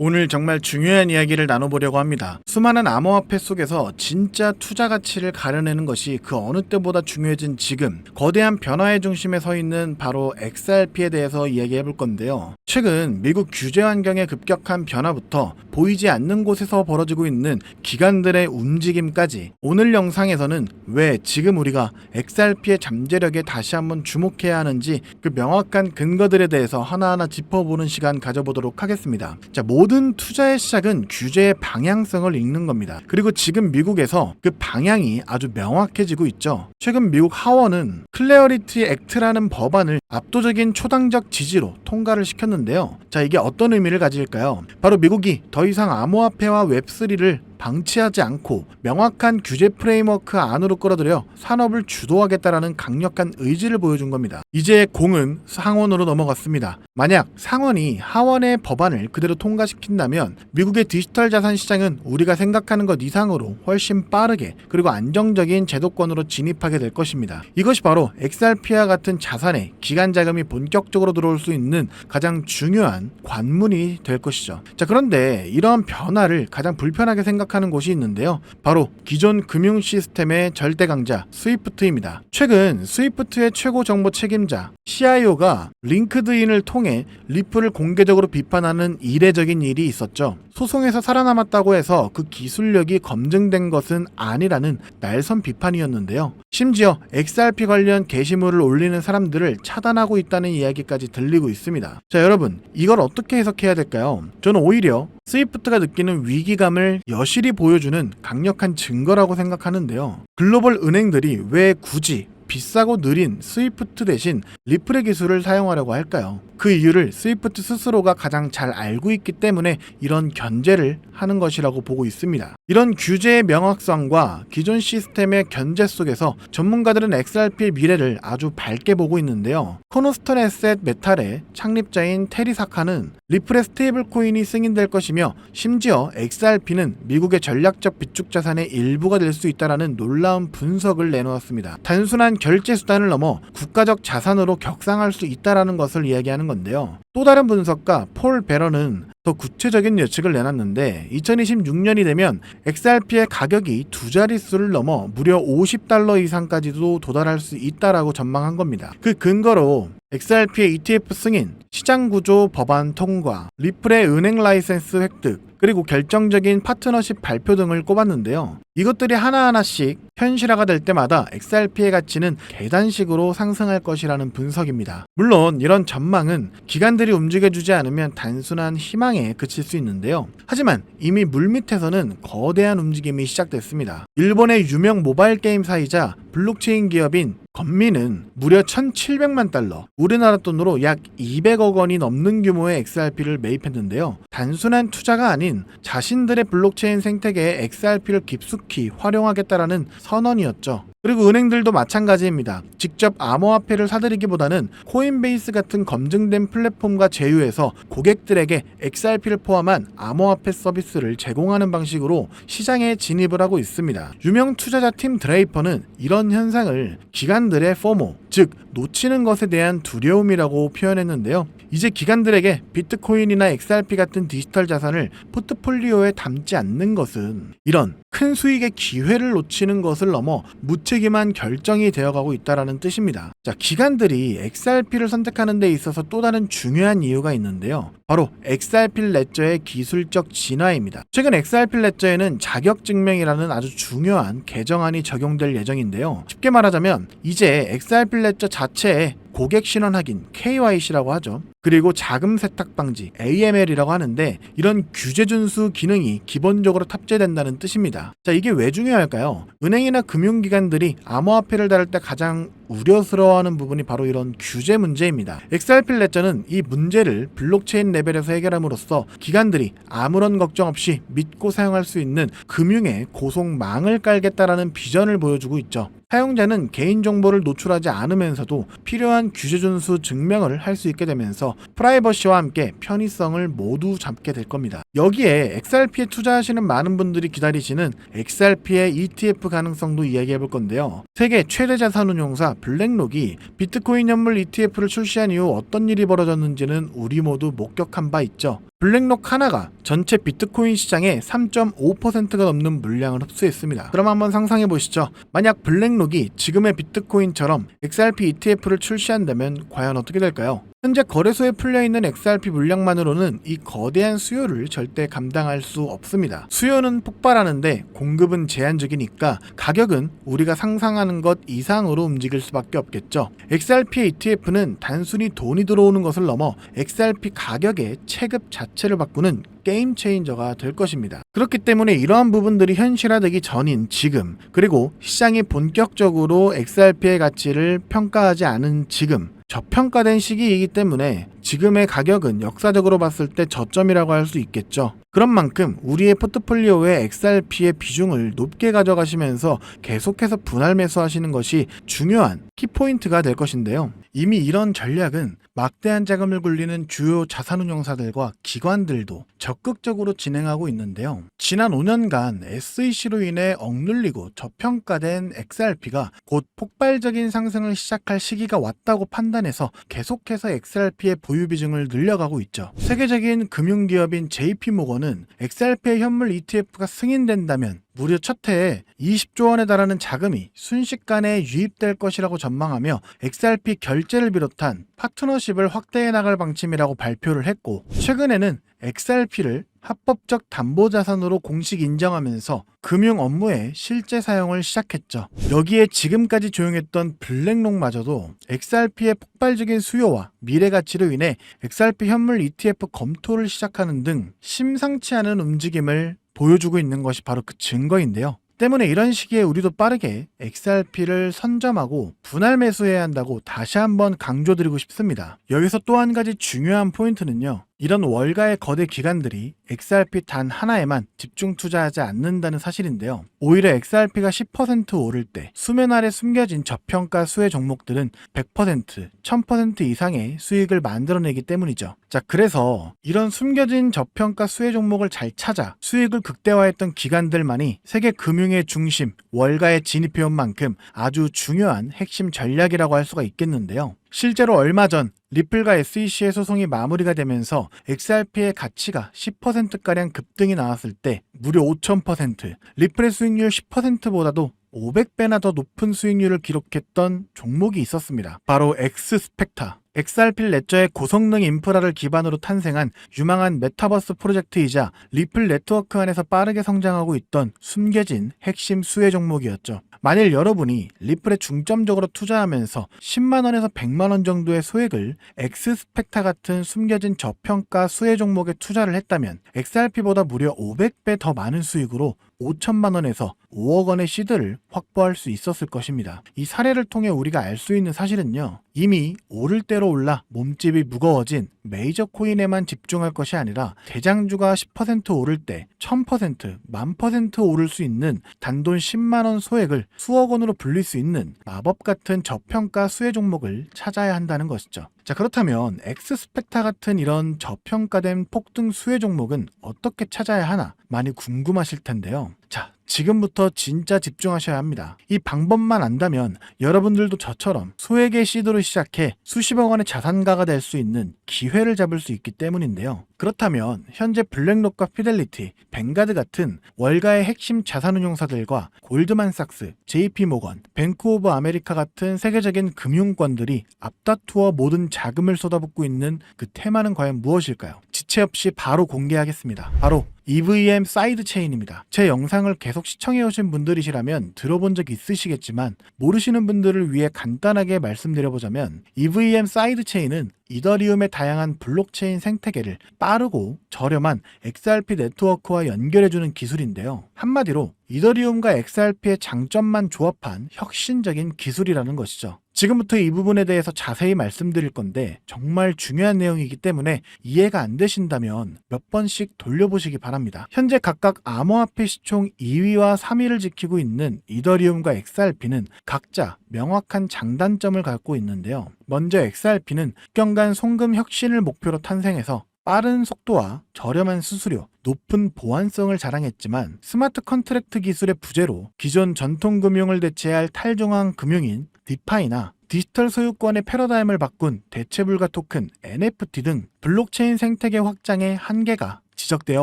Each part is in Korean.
오늘 정말 중요한 이야기를 나눠보려고 합니다. 수많은 암호화폐 속에서 진짜 투자 가치를 가려내는 것이 그 어느 때보다 중요해진 지금 거대한 변화의 중심에 서 있는 바로 XRP에 대해서 이야기해 볼 건데요. 최근 미국 규제 환경의 급격한 변화부터 보이지 않는 곳에서 벌어지고 있는 기관들의 움직임까지 오늘 영상에서는 왜 지금 우리가 XRP의 잠재력에 다시 한번 주목해야 하는지 그 명확한 근거들에 대해서 하나하나 짚어보는 시간 가져보도록 하겠습니다. 자, 투자의 시작은 규제의 방향성을 읽는 겁니다. 그리고 지금 미국에서 그 방향이 아주 명확해지고 있죠. 최근 미국 하원은 클레어리티 액트라는 법안을 압도적인 초당적 지지로 통과를 시켰는데요. 자, 이게 어떤 의미를 가질까요? 바로 미국이 더 이상 암호화폐와 웹3를 방치하지 않고 명확한 규제 프레임워크 안으로 끌어들여 산업을 주도하겠다라는 강력한 의지를 보여준 겁니다. 이제 공은 상원으로 넘어갔습니다. 만약 상원이 하원의 법안을 그대로 통과시킨다면 미국의 디지털 자산 시장은 우리가 생각하는 것 이상으로 훨씬 빠르게 그리고 안정적인 제도권으로 진입하게 될 것입니다. 이것이 바로 XRP와 같은 자산에 기간 자금이 본격적으로 들어올 수 있는 가장 중요한 관문이 될 것이죠. 자, 그런데 이러한 변화를 가장 불편하게 생각 하는 곳이 있는데요. 바로 기존 금융 시스템의 절대 강자 스위프트입니다. 최근 스위프트의 최고 정보 책임자 CIO가 링크드인을 통해 리플을 공개적으로 비판하는 이례적인 일이 있었죠. 소송에서 살아남았다고 해서 그 기술력이 검증된 것은 아니라는 날선 비판이었는데요. 심지어 XRP 관련 게시물을 올리는 사람들을 차단하고 있다는 이야기까지 들리고 있습니다. 자, 여러분, 이걸 어떻게 해석해야 될까요? 저는 오히려 스위프트가 느끼는 위기감을 여실히 보여주는 강력한 증거라고 생각하는데요. 글로벌 은행들이 왜 굳이 비싸고 느린 스위프트 대신 리플의 기술을 사용하려고 할까요? 그 이유를 스위프트 스스로가 가장 잘 알고 있기 때문에 이런 견제를 하는 것이라고 보고 있습니다. 이런 규제의 명확성과 기존 시스템의 견제 속에서 전문가들은 XRP의 미래를 아주 밝게 보고 있는데요. 코노스톤 에셋 메탈의 창립자인 테리 사카는 리플의 스테이블 코인이 승인될 것이며 심지어 XRP는 미국의 전략적 비축 자산의 일부가 될 수 있다라는 놀라운 분석을 내놓았습니다. 단순한 결제 수단을 넘어 국가적 자산으로 격상할 수 있다라는 것을 이야기하는 건데요. 또 다른 분석가 폴 베런은 더 구체적인 예측을 내놨는데 2026년이 되면 XRP의 가격이 두 자릿수를 넘어 무려 50달러 이상까지도 도달할 수 있다라고 전망한 겁니다. 그 근거로 XRP의 ETF 승인, 시장 구조 법안 통과, 리플의 은행 라이센스 획득, 그리고 결정적인 파트너십 발표 등을 꼽았는데요. 이것들이 하나하나씩 현실화가 될 때마다 XRP의 가치는 계단식으로 상승할 것이라는 분석입니다. 물론 이런 전망은 기관들이 움직여주지 않으면 단순한 희망에 그칠 수 있는데요. 하지만 이미 물밑에서는 거대한 움직임이 시작됐습니다. 일본의 유명 모바일 게임사이자 블록체인 기업인 건미는 무려 1,700만 달러, 우리나라 돈으로 약 200억 원이 넘는 규모의 XRP를 매입했는데요. 단순한 투자가 아닌 자신들의 블록체인 생태계에 XRP를 깊숙이 활용하겠다라는 선언이었죠. 그리고 은행들도 마찬가지입니다. 직접 암호화폐를 사들이기보다는 코인베이스 같은 검증된 플랫폼과 제휴해서 고객들에게 XRP를 포함한 암호화폐 서비스를 제공하는 방식으로 시장에 진입을 하고 있습니다. 유명 투자자 팀 드레이퍼는 이런 현상을 기관들의 포모, 즉 놓치는 것에 대한 두려움이라고 표현했는데요. 이제 기관들에게 비트코인이나 XRP 같은 디지털 자산을 포트폴리오에 담지 않는 것은 이런 큰 수익의 기회를 놓치는 것을 넘어 무책 임한 결정이 되어가고 있다라는 뜻입니다. 자, 기관들이 XRP를 선택하는 데 있어서 또 다른 중요한 이유가 있는데요. 바로 XRP 레저의 기술적 진화입니다. 최근 XRP 레저에는 자격 증명이라는 아주 중요한 개정안이 적용될 예정인데요. 쉽게 말하자면 이제 XRP 레저 자체에 고객 신원 확인 KYC라고 하죠. 그리고 자금 세탁 방지 AML이라고 하는데 이런 규제 준수 기능이 기본적으로 탑재된다는 뜻입니다. 자, 이게 왜 중요할까요? 은행이나 금융기관들이 암호화폐를 다룰 때 가장 우려스러워하는 부분이 바로 이런 규제 문제입니다. XRP 레저는 이 문제를 블록체인 레벨에서 해결함으로써 기관들이 아무런 걱정 없이 믿고 사용할 수 있는 금융의 고속망을 깔겠다라는 비전을 보여주고 있죠. 사용자는 개인정보를 노출하지 않으면서도 필요한 규제 준수 증명을 할 수 있게 되면서 프라이버시와 함께 편의성을 모두 잡게 될 겁니다. 여기에 XRP에 투자하시는 많은 분들이 기다리시는 XRP의 ETF 가능성도 이야기해 볼 건데요. 세계 최대 자산운용사 블랙록이 비트코인 현물 ETF를 출시한 이후 어떤 일이 벌어졌는지는 우리 모두 목격한 바 있죠. 블랙록 하나가 전체 비트코인 시장의 3.5%가 넘는 물량을 흡수했습니다. 그럼 한번 상상해 보시죠. 만약 블랙록이 지금의 비트코인처럼 XRP ETF를 출시한다면 과연 어떻게 될까요? 현재 거래소에 풀려 있는 XRP 물량만으로는 이 거대한 수요를 절대 감당할 수 없습니다. 수요는 폭발하는데 공급은 제한적이니까 가격은 우리가 상상하는 것 이상으로 움직일 수밖에 없겠죠. XRP의 ETF는 단순히 돈이 들어오는 것을 넘어 XRP 가격의 체급 자체를 바꾸는 게임 체인저가 될 것입니다. 그렇기 때문에 이러한 부분들이 현실화되기 전인 지금, 그리고 시장이 본격적으로 XRP의 가치를 평가하지 않은 지금, 저평가된 시기이기 때문에 지금의 가격은 역사적으로 봤을 때 저점이라고 할 수 있겠죠. 그런 만큼 우리의 포트폴리오에 XRP의 비중을 높게 가져가시면서 계속해서 분할 매수하시는 것이 중요한 키포인트가 될 것인데요. 이미 이런 전략은 막대한 자금을 굴리는 주요 자산운용사들과 기관들도 적극적으로 진행하고 있는데요. 지난 5년간 SEC로 인해 억눌리고 저평가된 XRP가 곧 폭발적인 상승을 시작할 시기가 왔다고 판단해서 계속해서 XRP의 보유 비중을 늘려가고 있죠. 세계적인 금융기업인 JP모건은 XRP의 현물 ETF가 승인된다면 무려 첫 해에 20조 원에 달하는 자금이 순식간에 유입될 것이라고 전망하며 XRP 결제를 비롯한 파트너십을 확대해 나갈 방침이라고 발표를 했고 최근에는 XRP를 합법적 담보 자산으로 공식 인정하면서 금융 업무에 실제 사용을 시작했죠. 여기에 지금까지 조용했던 블랙록마저도 XRP의 폭발적인 수요와 미래 가치로 인해 XRP 현물 ETF 검토를 시작하는 등 심상치 않은 움직임을 보여주고 있는 것이 바로 그 증거인데요. 때문에 이런 시기에 우리도 빠르게 XRP를 선점하고 분할 매수해야 한다고 다시 한번 강조드리고 싶습니다. 여기서 또 한 가지 중요한 포인트는요. 이런 월가의 거대 기관들이 XRP 단 하나에만 집중 투자하지 않는다는 사실인데요. 오히려 XRP가 10% 오를 때 수면 아래 숨겨진 저평가 수혜 종목들은 100%, 1000% 이상의 수익을 만들어내기 때문이죠. 자, 그래서 이런 숨겨진 저평가 수혜 종목을 잘 찾아 수익을 극대화했던 기관들만이 세계 금융의 중심, 월가에 진입해온 만큼 아주 중요한 핵심 전략이라고 할 수가 있겠는데요. 실제로 얼마 전 리플과 SEC의 소송이 마무리가 되면서 XRP의 가치가 10%가량 급등이 나왔을 때 무려 5000%, 리플의 수익률 10%보다도 500배나 더 높은 수익률을 기록했던 종목이 있었습니다. 바로 엑스스펙타. XRP 레저의 고성능 인프라를 기반으로 탄생한 유망한 메타버스 프로젝트이자 리플 네트워크 안에서 빠르게 성장하고 있던 숨겨진 핵심 수혜 종목이었죠. 만일 여러분이 리플에 중점적으로 투자하면서 10만원에서 100만원 정도의 소액을 엑스스펙타 같은 숨겨진 저평가 수혜 종목에 투자를 했다면 XRP보다 무려 500배 더 많은 수익으로 5천만 원에서 5억 원의 시드를 확보할 수 있었을 것입니다. 이 사례를 통해 우리가 알 수 있는 사실은요. 이미 오를 대로 올라 몸집이 무거워진 메이저 코인에만 집중할 것이 아니라 대장주가 10% 오를 때 1000%, 만퍼센트 오를 수 있는 단돈 10만 원 소액을 수억 원으로 불릴 수 있는 마법 같은 저평가 수혜 종목을 찾아야 한다는 것이죠. 자, 그렇다면 엑스스펙타 같은 이런 저평가된 폭등 수혜 종목은 어떻게 찾아야 하나 많이 궁금하실 텐데요. 자, 지금부터 진짜 집중하셔야 합니다. 이 방법만 안다면 여러분들도 저처럼 소액의 시도를 시작해 수십억 원의 자산가가 될 수 있는 기회를 잡을 수 있기 때문인데요. 그렇다면 현재 블랙록과 피델리티, 뱅가드 같은 월가의 핵심 자산운용사들과 골드만삭스, JP모건, 뱅크 오브 아메리카 같은 세계적인 금융권들이 앞다투어 모든 자금을 쏟아붓고 있는 그 테마는 과연 무엇일까요? 지체 없이 바로 공개하겠습니다. 바로 EVM 사이드 체인입니다. 제 영상을 계속 시청해 오신 분들이시라면 들어본 적 있으시겠지만 모르시는 분들을 위해 간단하게 말씀드려보자면 EVM 사이드 체인은 이더리움의 다양한 블록체인 생태계를 빠르고 저렴한 XRP 네트워크와 연결해주는 기술인데요. 한마디로 이더리움과 XRP의 장점만 조합한 혁신적인 기술이라는 것이죠. 지금부터 이 부분에 대해서 자세히 말씀드릴 건데 정말 중요한 내용이기 때문에 이해가 안 되신다면 몇 번씩 돌려보시기 바랍니다. 현재 각각 암호화폐 시총 2위와 3위를 지키고 있는 이더리움과 XRP는 각자 명확한 장단점을 갖고 있는데요. 먼저 XRP는 국경간 송금 혁신을 목표로 탄생해서 빠른 속도와 저렴한 수수료, 높은 보안성을 자랑했지만 스마트 컨트랙트 기술의 부재로 기존 전통 금융을 대체할 탈중앙 금융인 디파이나 디지털 소유권의 패러다임을 바꾼 대체불가 토큰 NFT 등 블록체인 생태계 확장의 한계가 지적되어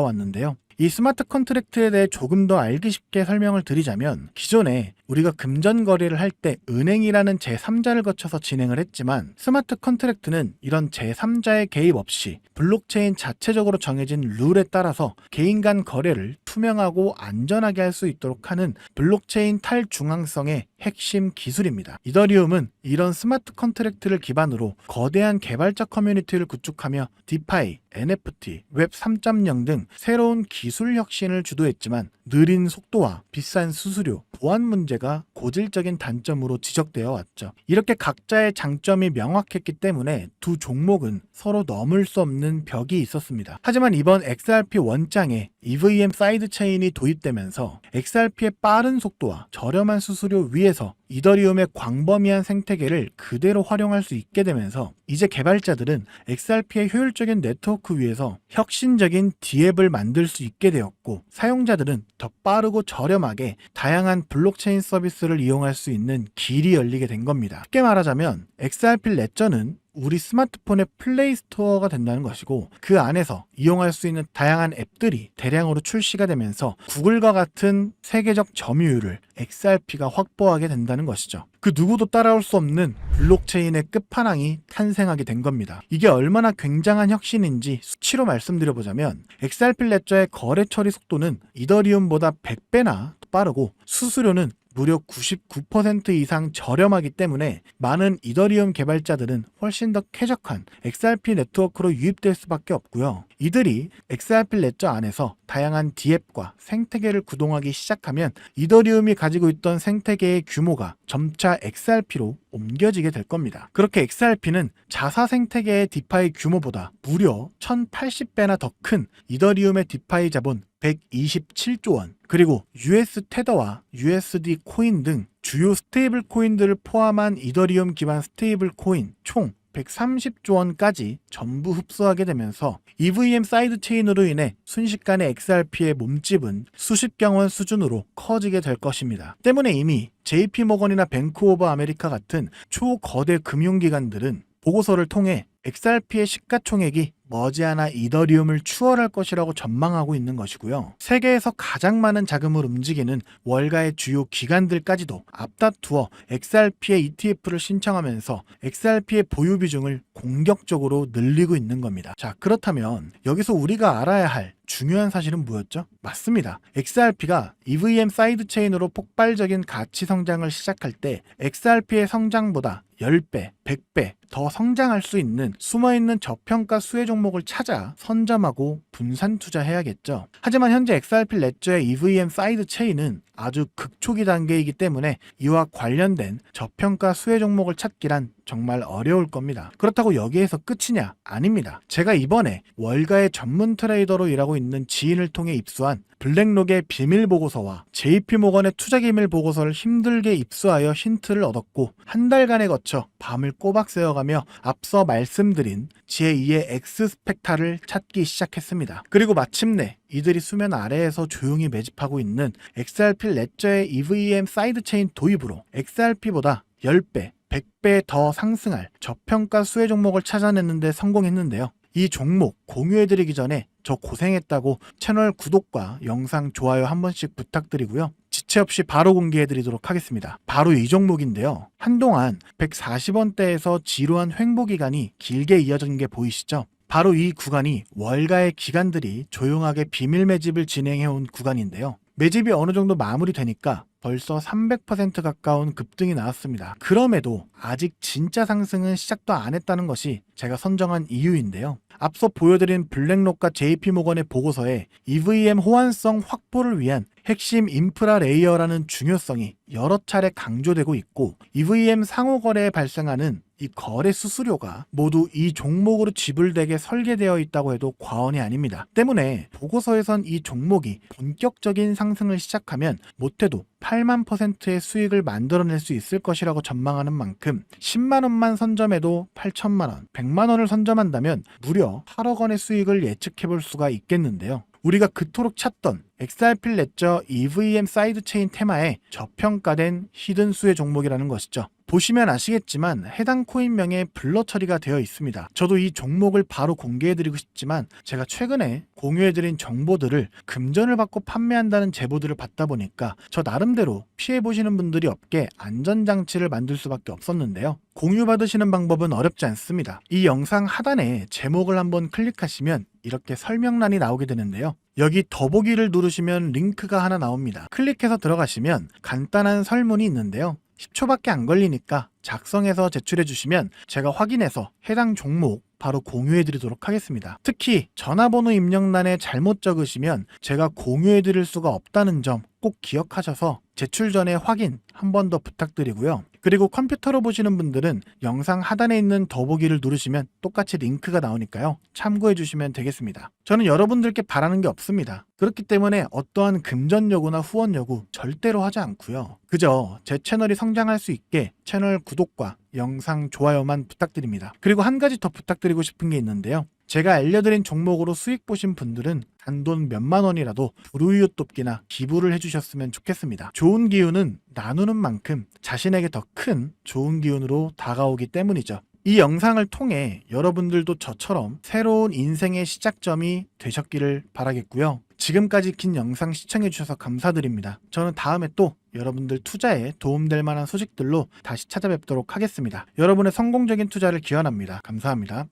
왔는데요. 이 스마트 컨트랙트에 대해 조금 더 알기 쉽게 설명을 드리자면 기존에 우리가 금전 거래를 할 때 은행이라는 제3자를 거쳐서 진행을 했지만 스마트 컨트랙트는 이런 제3자의 개입 없이 블록체인 자체적으로 정해진 룰에 따라서 개인 간 거래를 투명하고 안전하게 할 수 있도록 하는 블록체인 탈중앙성의 핵심 기술입니다. 이더리움은 이런 스마트 컨트랙트를 기반으로 거대한 개발자 커뮤니티를 구축하며 디파이, NFT, 웹 3.0 등 새로운 기술 혁신을 주도했지만 느린 속도와 비싼 수수료, 보안 문제 가 고질적인 단점으로 지적되어 왔죠. 이렇게 각자의 장점이 명확했기 때문에 두 종목은 서로 넘을 수 없는 벽이 있었습니다. 하지만 이번 XRP 원장에 EVM 사이드 체인이 도입되면서 XRP의 빠른 속도와 저렴한 수수료 위에서 이더리움의 광범위한 생태계를 그대로 활용할 수 있게 되면서 이제 개발자들은 XRP의 효율적인 네트워크 위에서 혁신적인 디앱을 만들 수 있게 되었고 사용자들은 더 빠르고 저렴하게 다양한 블록체인 서비스를 이용할 수 있는 길이 열리게 된 겁니다. 쉽게 말하자면 XRP 레저는 우리 스마트폰의 플레이 스토어가 된다는 것이고 그 안에서 이용할 수 있는 다양한 앱들이 대량으로 출시가 되면서 구글과 같은 세계적 점유율을 XRP가 확보하게 된다는 것이죠. 그 누구도 따라올 수 없는 블록체인의 끝판왕이 탄생하게 된 겁니다. 이게 얼마나 굉장한 혁신인지 수치로 말씀드려보자면 XRP 레저의 거래 처리 속도는 이더리움보다 100배나 빠르고 수수료는 무려 99% 이상 저렴하기 때문에 많은 이더리움 개발자들은 훨씬 더 쾌적한 XRP 네트워크로 유입될 수밖에 없고요. 이들이 XRP 레저 안에서 다양한 디앱과 생태계를 구동하기 시작하면 이더리움이 가지고 있던 생태계의 규모가 점차 XRP로 옮겨지게 될 겁니다. 그렇게 XRP는 자사 생태계의 디파이 규모보다 무려 1080배나 더 큰 이더리움의 디파이 자본 127조 원, 그리고 US 테더와 USD 코인 등 주요 스테이블 코인들을 포함한 이더리움 기반 스테이블 코인 총 130조 원까지 전부 흡수하게 되면서 EVM 사이드 체인으로 인해 순식간에 XRP의 몸집은 수십 경 원 수준으로 커지게 될 것입니다. 때문에 이미 JP 모건이나 뱅크 오브 아메리카 같은 초거대 금융기관들은 보고서를 통해 XRP의 시가총액이 머지않아 이더리움을 추월할 것이라고 전망하고 있는 것이고요. 세계에서 가장 많은 자금을 움직이는 월가의 주요 기관들까지도 앞다투어 XRP의 ETF를 신청하면서 XRP의 보유 비중을 공격적으로 늘리고 있는 겁니다. 자, 그렇다면 여기서 우리가 알아야 할 중요한 사실은 뭐였죠? 맞습니다. XRP가 EVM 사이드 체인으로 폭발적인 가치 성장을 시작할 때 XRP의 성장보다 10배, 100배 더 성장할 수 있는 숨어있는 저평가 수혜 종 목을 찾아 선점하고 분산 투자해야겠죠. 하지만 현재 XRP 레저의 EVM 사이드 체인은 아주 극초기 단계이기 때문에 이와 관련된 저평가 수혜 종목을 찾기란 정말 어려울 겁니다. 그렇다고 여기에서 끝이냐? 아닙니다. 제가 이번에 월가의 전문 트레이더로 일하고 있는 지인을 통해 입수한 블랙록의 비밀 보고서와 JP 모건의 투자 기밀 보고서를 힘들게 입수하여 힌트를 얻었고 한 달간에 거쳐 밤을 꼬박 새어가며 앞서 말씀드린 제2의 엑스스펙타를 찾기 시작했습니다. 그리고 마침내 이들이 수면 아래에서 조용히 매집하고 있는 XRP 레저의 EVM 사이드 체인 도입으로 XRP보다 10배, 100배 더 상승할 저평가 수혜 종목을 찾아내는데 성공했는데요. 이 종목 공유해드리기 전에 저 고생했다고 채널 구독과 영상 좋아요 한 번씩 부탁드리고요. 지체 없이 바로 공개해드리도록 하겠습니다. 바로 이 종목인데요. 한동안 140원대에서 지루한 횡보 기간이 길게 이어진 게 보이시죠? 바로 이 구간이 월가의 기관들이 조용하게 비밀 매집을 진행해온 구간인데요. 매집이 어느 정도 마무리되니까 벌써 300% 가까운 급등이 나왔습니다. 그럼에도 아직 진짜 상승은 시작도 안 했다는 것이 제가 선정한 이유인데요. 앞서 보여드린 블랙록과 JP 모건의 보고서에 EVM 호환성 확보를 위한 핵심 인프라 레이어라는 중요성이 여러 차례 강조되고 있고 EVM 상호 거래에 발생하는 이 거래 수수료가 모두 이 종목으로 지불되게 설계되어 있다고 해도 과언이 아닙니다. 때문에 보고서에선 이 종목이 본격적인 상승을 시작하면 못해도 8만 퍼센트의 수익을 만들어낼 수 있을 것이라고 전망하는 만큼 10만 원만 선점해도 8천만 원, 100만 원을 선점한다면 무려 8억 원의 수익을 예측해 볼 수가 있겠는데요. 우리가 그토록 찾던 XRP 레저 EVM 사이드 체인 테마의 저평가된 히든 수의 종목이라는 것이죠. 보시면 아시겠지만 해당 코인명에 블러 처리가 되어 있습니다. 저도 이 종목을 바로 공개해드리고 싶지만 제가 최근에 공유해드린 정보들을 금전을 받고 판매한다는 제보들을 받다 보니까 저 나름대로 피해보시는 분들이 없게 안전장치를 만들 수밖에 없었는데요. 공유받으시는 방법은 어렵지 않습니다. 이 영상 하단에 제목을 한번 클릭하시면 이렇게 설명란이 나오게 되는데요. 여기 더보기를 누르시면 링크가 하나 나옵니다. 클릭해서 들어가시면 간단한 설문이 있는데요. 10초밖에 안 걸리니까 작성해서 제출해 주시면 제가 확인해서 해당 종목 바로 공유해 드리도록 하겠습니다. 특히 전화번호 입력란에 잘못 적으시면 제가 공유해 드릴 수가 없다는 점 꼭 기억하셔서 제출 전에 확인 한 번 더 부탁드리고요. 그리고 컴퓨터로 보시는 분들은 영상 하단에 있는 더보기를 누르시면 똑같이 링크가 나오니까요. 참고해 주시면 되겠습니다. 저는 여러분들께 바라는 게 없습니다. 그렇기 때문에 어떠한 금전 요구나 후원 요구 절대로 하지 않고요. 그저 제 채널이 성장할 수 있게 채널 구독과 영상 좋아요만 부탁드립니다. 그리고 한 가지 더 부탁드리고 싶은 게 있는데요. 제가 알려드린 종목으로 수익 보신 분들은 단돈 몇만 원이라도 불우이웃 돕기나 기부를 해주셨으면 좋겠습니다. 좋은 기운은 나누는 만큼 자신에게 더 큰 좋은 기운으로 다가오기 때문이죠. 이 영상을 통해 여러분들도 저처럼 새로운 인생의 시작점이 되셨기를 바라겠고요. 지금까지 긴 영상 시청해주셔서 감사드립니다. 저는 다음에 또 여러분들 투자에 도움될 만한 소식들로 다시 찾아뵙도록 하겠습니다. 여러분의 성공적인 투자를 기원합니다. 감사합니다.